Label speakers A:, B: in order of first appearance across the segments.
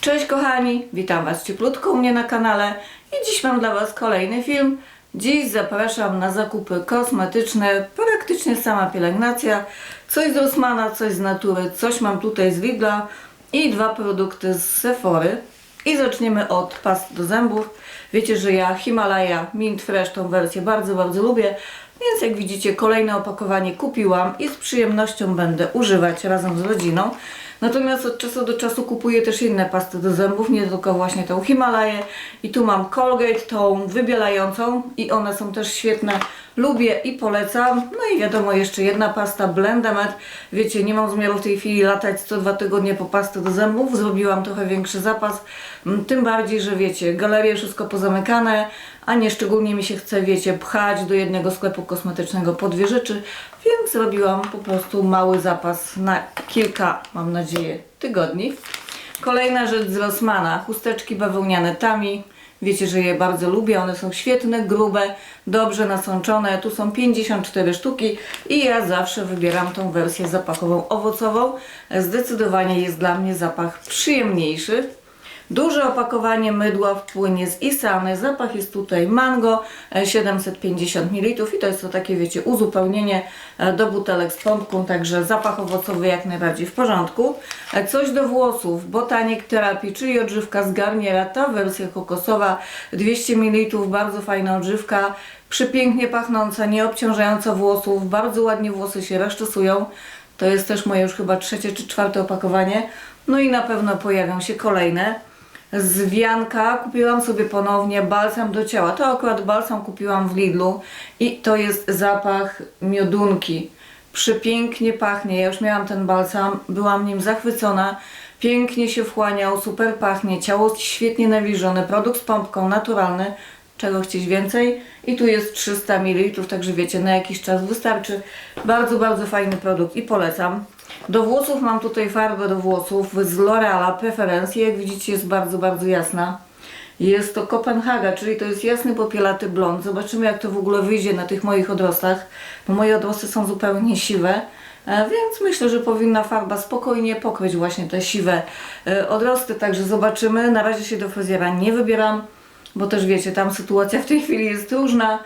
A: Cześć kochani, witam Was cieplutko u mnie na kanale i dziś mam dla Was kolejny film. Dziś zapraszam na zakupy kosmetyczne, praktycznie sama pielęgnacja, coś z Rossmana, coś z Natury, coś mam tutaj z Lidla i dwa produkty z Sephory. I zaczniemy od pasty do zębów. Wiecie, że ja Himalaya Mint Fresh tą wersję bardzo, bardzo lubię, więc jak widzicie kolejne opakowanie kupiłam i z przyjemnością będę używać razem z rodziną. Natomiast od czasu do czasu kupuję też inne pasty do zębów, nie tylko właśnie tą Himalaję. I tu mam Colgate, tą wybielającą i one są też świetne. Lubię i polecam. No i wiadomo, jeszcze jedna pasta Blendamed. Wiecie, nie mam zamiaru w tej chwili latać co dwa tygodnie po pasty do zębów. Zrobiłam trochę większy zapas. Mm, Tym bardziej, że wiecie, galerie wszystko pozamykane, a nie szczególnie mi się chce, wiecie, pchać do jednego sklepu kosmetycznego po dwie rzeczy, więc zrobiłam po prostu mały zapas na kilka, mam nadzieję, tygodni. Kolejna rzecz z Rossmana, chusteczki bawełniane Tami. Wiecie, że je bardzo lubię, one są świetne, grube, dobrze nasączone. Tu są 54 sztuki i ja zawsze wybieram tą wersję zapachową owocową. Zdecydowanie jest dla mnie zapach przyjemniejszy. Duże opakowanie mydła wpłynie z Isany. Zapach jest tutaj mango, e, 750 ml i to jest to takie, wiecie, uzupełnienie e, do butelek z pompką, także zapach owocowy jak najbardziej w porządku. E, Coś do włosów, Botanic Therapy, czyli odżywka z Garniera, ta wersja kokosowa, 200 ml, bardzo fajna odżywka, przepięknie pachnąca, nie obciążająca włosów, bardzo ładnie włosy się rozczesują. To jest też moje już chyba trzecie czy czwarte opakowanie. No i na pewno pojawią się kolejne. Z wianka kupiłam sobie ponownie balsam do ciała. To akurat balsam kupiłam w Lidlu i to jest zapach miodunki. Przepięknie pachnie. Ja już miałam ten balsam, byłam nim zachwycona. Pięknie się wchłaniał, super pachnie. Ciało świetnie nawilżone, produkt z pompką, naturalny. Czego chcieć więcej? I tu jest 300 ml, także wiecie, na jakiś czas wystarczy. Bardzo, bardzo fajny produkt i polecam. Do włosów mam tutaj farbę do włosów z L'Oreala Preferencje. Jak widzicie jest bardzo, bardzo jasna. Jest to Kopenhaga, czyli to jest jasny popielaty blond. Zobaczymy jak to w ogóle wyjdzie na tych moich odrostach, bo moje odrosty są zupełnie siwe. E, Więc myślę, że powinna farba spokojnie pokryć właśnie te siwe e, odrosty, także zobaczymy. Na razie się do fryzjera nie wybieram, bo też wiecie, tam sytuacja w tej chwili jest różna.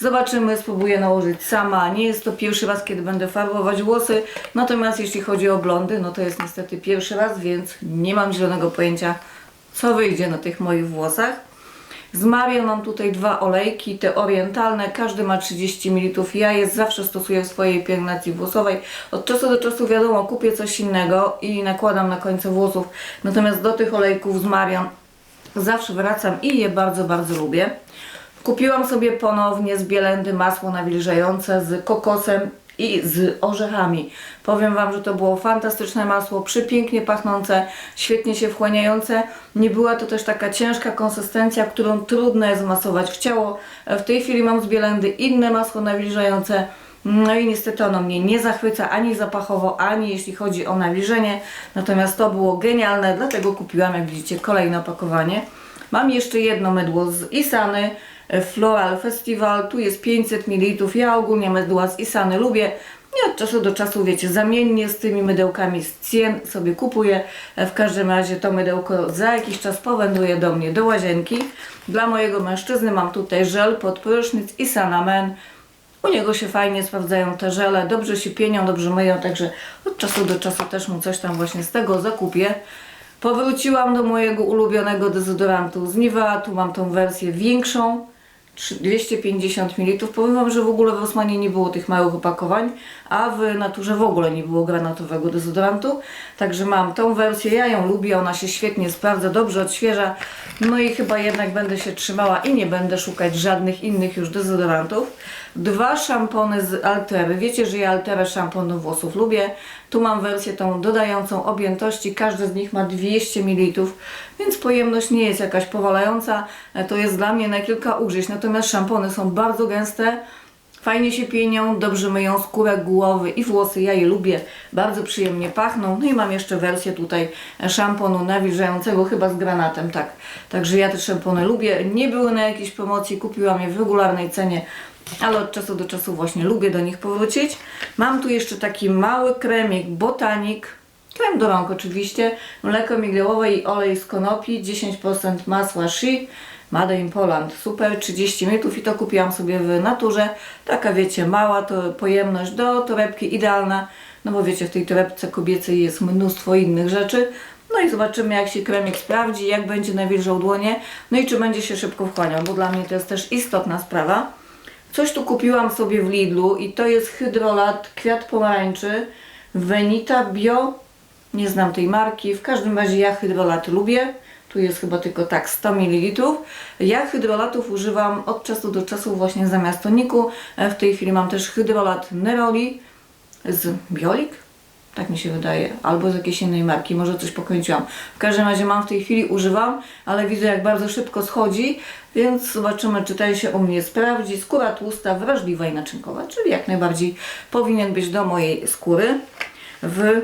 A: Zobaczymy, spróbuję nałożyć sama. Nie jest to pierwszy raz, kiedy będę farbować włosy. Natomiast jeśli chodzi o blondy, no to jest niestety pierwszy raz, więc nie mam zielonego pojęcia, co wyjdzie na tych moich włosach. Z Marią mam tutaj dwa olejki, te orientalne, każdy ma 30 ml. Ja je zawsze stosuję w swojej pielęgnacji włosowej. Od czasu do czasu wiadomo, kupię coś innego i nakładam na końce włosów. Natomiast do tych olejków z Marią zawsze wracam i je bardzo, bardzo lubię. Kupiłam sobie ponownie z Bielendy masło nawilżające z kokosem i z orzechami. Powiem Wam, że to było fantastyczne masło, przepięknie pachnące, świetnie się wchłaniające. Nie była to też taka ciężka konsystencja, którą trudno jest masować w ciało. W tej chwili mam z Bielendy inne masło nawilżające. No i niestety ono mnie nie zachwyca ani zapachowo, ani jeśli chodzi o nawilżenie. Natomiast to było genialne, dlatego kupiłam, jak widzicie, kolejne opakowanie. Mam jeszcze jedno mydło z Isany, e, Floral Festival, tu jest 500 ml. Ja ogólnie mydła z Isany lubię. I od czasu do czasu, wiecie, zamiennie z tymi mydełkami z cien sobie kupuję. E, W każdym razie to mydełko za jakiś czas powędruje do mnie do łazienki. Dla mojego mężczyzny mam tutaj żel pod prysznic Isana Men. U niego się fajnie sprawdzają te żele, dobrze się pienią, dobrze myją, także od czasu do czasu też mu coś tam właśnie z tego zakupię. Powróciłam do mojego ulubionego dezodorantu z Nivea, tu mam tą wersję większą, trzy- 250 ml. Powiem Wam, że w ogóle w Rosmanie nie było tych małych opakowań, a w naturze w ogóle nie było granatowego dezodorantu. Także mam tą wersję, ja ją lubię, ona się świetnie sprawdza, dobrze odświeża. No i chyba jednak będę się trzymała i nie będę szukać żadnych innych już dezodorantów. Dwa szampony z Altery. Wiecie, że ja Alterę szampon do włosów lubię. Tu mam wersję tą dodającą objętości. Każdy z nich ma 200 ml, więc pojemność nie jest jakaś powalająca. E, To jest dla mnie na kilka użyć. Natomiast szampony są bardzo gęste. Fajnie się pienią, dobrze myją skórę, głowy i włosy. Ja je lubię, bardzo przyjemnie pachną. No i mam jeszcze wersję tutaj szamponu nawilżającego, chyba z granatem, tak. Także ja te szampony lubię. Nie były na jakiejś promocji, kupiłam je w regularnej cenie, ale od czasu do czasu właśnie lubię do nich powrócić. Mam tu jeszcze taki mały kremik Botanic krem do rąk oczywiście, mleko migdałowe i olej z konopi, 10% masła Shea, Made in Poland, super, 30 ml i to kupiłam sobie w naturze, taka wiecie, mała to pojemność do torebki, idealna, no bo wiecie, w tej torebce kobiecej jest mnóstwo innych rzeczy, no i zobaczymy jak się kremik sprawdzi, jak będzie nawilżał dłonie, no i czy będzie się szybko wchłaniał, bo dla mnie to jest też istotna sprawa. Coś tu kupiłam sobie w Lidlu i to jest hydrolat kwiat pomarańczy Venita Bio. Nie znam tej marki. W każdym razie ja hydrolat lubię. Tu jest chyba tylko tak 100 ml. Ja hydrolatów używam od czasu do czasu właśnie zamiast toniku. E, W tej chwili mam też hydrolat Neroli z Biolik. Tak mi się wydaje, albo z jakiejś innej marki, może coś pokręciłam. W każdym razie mam w tej chwili, używam, ale widzę jak bardzo szybko schodzi, więc zobaczymy, czy ten się u mnie sprawdzi. Skóra tłusta, wrażliwa i naczynkowa, czyli jak najbardziej powinien być do mojej skóry. W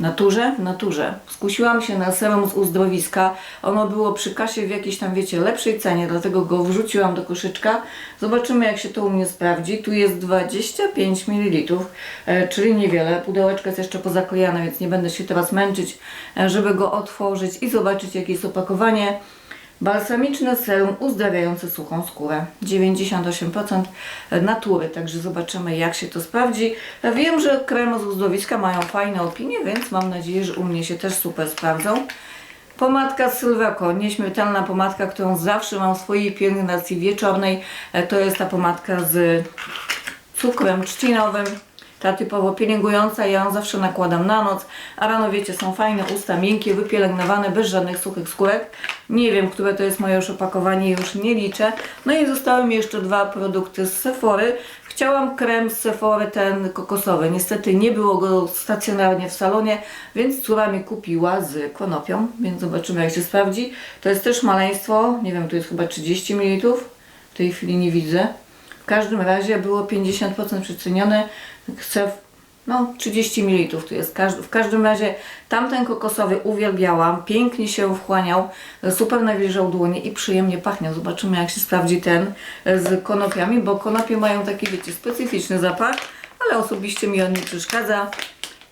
A: naturze, w naturze. Skusiłam się na serum z uzdrowiska. Ono było przy kasie w jakiejś tam, wiecie, lepszej cenie, dlatego go wrzuciłam do koszyczka. Zobaczymy, jak się to u mnie sprawdzi. Tu jest 25 ml, e, czyli niewiele. Pudełeczko jest jeszcze pozaklejane, więc nie będę się teraz męczyć, e, żeby go otworzyć i zobaczyć, jakie jest opakowanie. Balsamiczne serum uzdrawiające suchą skórę. 98% natury, także zobaczymy jak się to sprawdzi. Wiem, że kremy z uzdrowiska mają fajne opinie, więc mam nadzieję, że u mnie się też super sprawdzą. Pomadka z Sylweko, nieśmiertelna pomadka, którą zawsze mam w swojej pielęgnacji wieczornej. E, To jest ta pomadka z cukrem trzcinowym. Ta typowo pielęgnująca, ja ją zawsze nakładam na noc, a rano wiecie, są fajne usta, miękkie, wypielęgnowane, bez żadnych suchych skórek. Nie wiem, które to jest moje już opakowanie, już nie liczę. No i zostały mi jeszcze dwa produkty z Sephory. Chciałam krem z Sephory, ten kokosowy. Niestety nie było go stacjonarnie w salonie, więc córa mi kupiła z konopią, więc zobaczymy jak się sprawdzi. To jest też maleństwo, nie wiem, tu jest chyba 30 ml, w tej chwili nie widzę. W każdym razie było 50% przecenione. Chcę, no 30 ml tu jest. W każdym razie tamten kokosowy uwielbiałam. Pięknie się wchłaniał, super nawilżał dłonie i przyjemnie pachniał. Zobaczymy jak się sprawdzi ten z konopiami, bo konopie mają taki, wiecie, specyficzny zapach, ale osobiście mi on nie przeszkadza.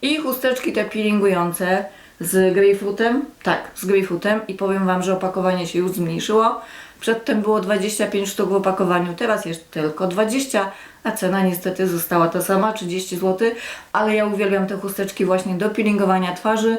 A: I chusteczki te peelingujące z grejpfrutem, tak, z grejpfrutem i powiem Wam, że opakowanie się już zmniejszyło. Przedtem było 25 sztuk w opakowaniu, teraz jest tylko 20, a cena niestety została ta sama, 30 zł, ale ja uwielbiam te chusteczki właśnie do peelingowania twarzy.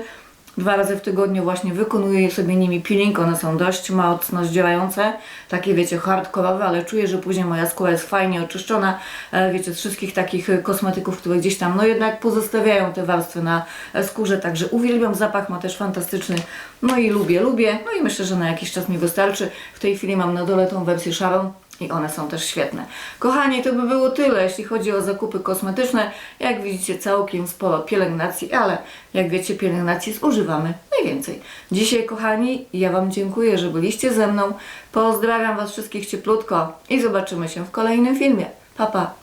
A: Dwa razy w tygodniu właśnie wykonuję sobie nimi peeling, one są dość mocno zdzierające, takie wiecie hardkorowe, ale czuję, że później moja skóra jest fajnie oczyszczona, e, wiecie, z wszystkich takich e, kosmetyków, które gdzieś tam, no jednak pozostawiają te warstwy na e, skórze, także uwielbiam zapach, ma też fantastyczny, no i lubię, lubię, no i myślę, że na jakiś czas mi wystarczy. W tej chwili mam na dole tą wersję szarą, i one są też świetne. Kochani, to by było tyle, jeśli chodzi o zakupy kosmetyczne. Jak widzicie, całkiem sporo pielęgnacji, ale jak wiecie, pielęgnacji zużywamy najwięcej. Dzisiaj, kochani, ja Wam dziękuję, że byliście ze mną. Pozdrawiam Was wszystkich cieplutko i zobaczymy się w kolejnym filmie. Pa, pa!